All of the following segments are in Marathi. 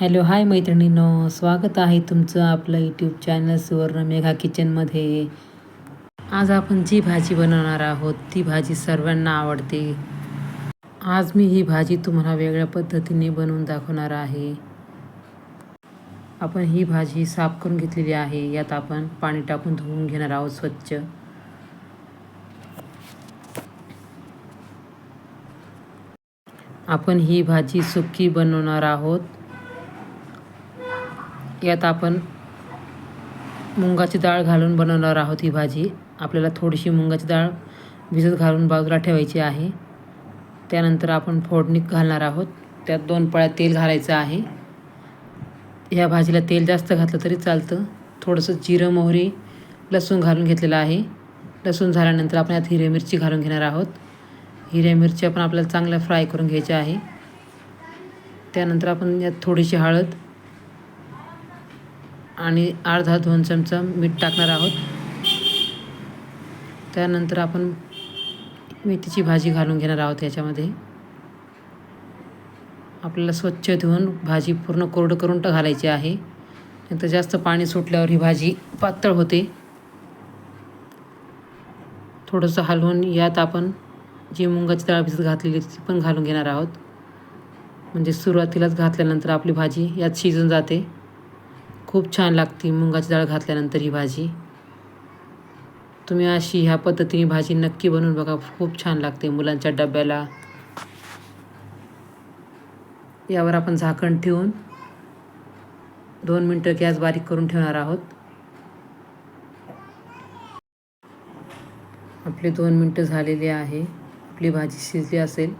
हॅलो हाय मैत्रिणींनो. स्वागत आहे तुमचं आपलं यूट्यूब चॅनल सुवर्ण मेघा किचनमध्ये आज आपण जी भाजी बनवणार आहोत ती भाजी सर्वांना आवडते. आज मी ही भाजी तुम्हाला वेगळ्या पद्धतीने बनवून दाखवणार आहे. आपण ही भाजी साफ करून घेतलेली आहे. यात आपण पाणी टाकून धुवून घेणार आहोत स्वच्छ. आपण ही भाजी सुकी बनवणार आहोत. यात आपण मुंगाची डाळ घालून बनवणार आहोत ही भाजी. आपल्याला थोडीशी मुंगाची डाळ भिजत घालून बाजूला ठेवायची आहे. त्यानंतर आपण फोडणी घालणार आहोत. त्यात दोन पळ्या तेल घालायचं आहे. ह्या भाजीला तेल जास्त घातलं तरी चालतं. थोडंसं जिरं मोहरी लसूण घालून घेतलेलं आहे. लसूण झाल्यानंतर आपण यात हिरवी मिरची घालून घेणार आहोत. हिरव्या मिरच्या पण आपल्याला चांगल्या फ्राय करून घ्यायच्या आहे. त्यानंतर आपण यात थोडीशी हळद आणि अर्धा दोन चमचा मीठ टाकणार आहोत. त्यानंतर आपण मेथीची भाजी घालून घेणार आहोत याच्यामध्ये. आपल्याला स्वच्छ धुवून भाजी पूर्ण कोरडं करून घालायची आहे. नंतर जास्त पाणी सुटल्यावर ही भाजी पातळ होते. थोडंसं हलवून यात आपण जी मुंगाची डाळ भिजत घातलेली ती पण घालून घेणार आहोत. म्हणजे सुरुवातीलाच घातल्यानंतर आपली भाजी यात शिजून जाते. खूप छान लागते. मुंगाची डाळ घातल्यानंतर ही भाजी. तुम्ही अशी ह्या पद्धतीने भाजी नक्की बनवून बघा. खूप छान लागते मुलांच्या डब्याला. यावर आपण झाकण ठेवून दोन मिनटं गॅस बारीक करून ठेवणार आहोत. आपले दोन मिनटं झालेले आहे. आपली भाजी शिजली असेल.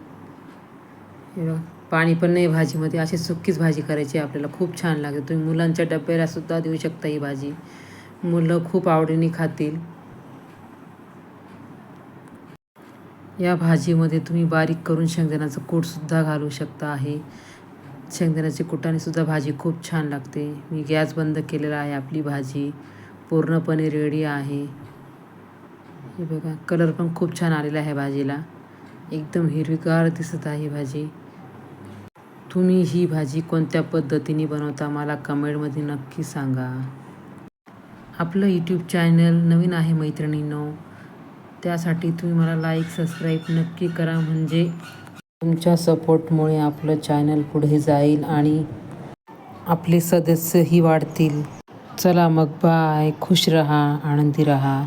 पाणी पण नाही भाजीमध्ये अशी सुक्कीच भाजी करायची आपल्याला. खूप छान लागते. तुम्ही मुलांच्या डब्याला सुद्धा देऊ शकता ही भाजी. मुलं खूप आवडीने खातील. या भाजीमध्ये तुम्ही बारीक करून शेंगदाण्याचं कूटसुद्धा घालू शकता आहे. शेंगदाण्याची कुटानेसुद्धा भाजी खूप छान लागते. मी गॅस बंद केलेला आहे आपली भाजी. पूर्णपणे रेडी आहे. हे बघा कलर पण खूप छान आलेला आहे भाजीला. एकदम हिरवीगार दिसत आहे भाजी. तुम्ही ही भाजी कोणत्या पद्धतीने बनवता मला कमेंटमध्ये नक्की सांगा. आपलं यूट्यूब चॅनल नवीन आहे मैत्रिणींनो त्यासाठी तुम्ही मला लाईक सबस्क्राईब नक्की करा. म्हणजे तुमच्या सपोर्टमुळे आपलं चॅनल पुढे जाईल आणि आपले सदस्यही वाढतील. चला मग बाय खुश रहा आनंदी रहा.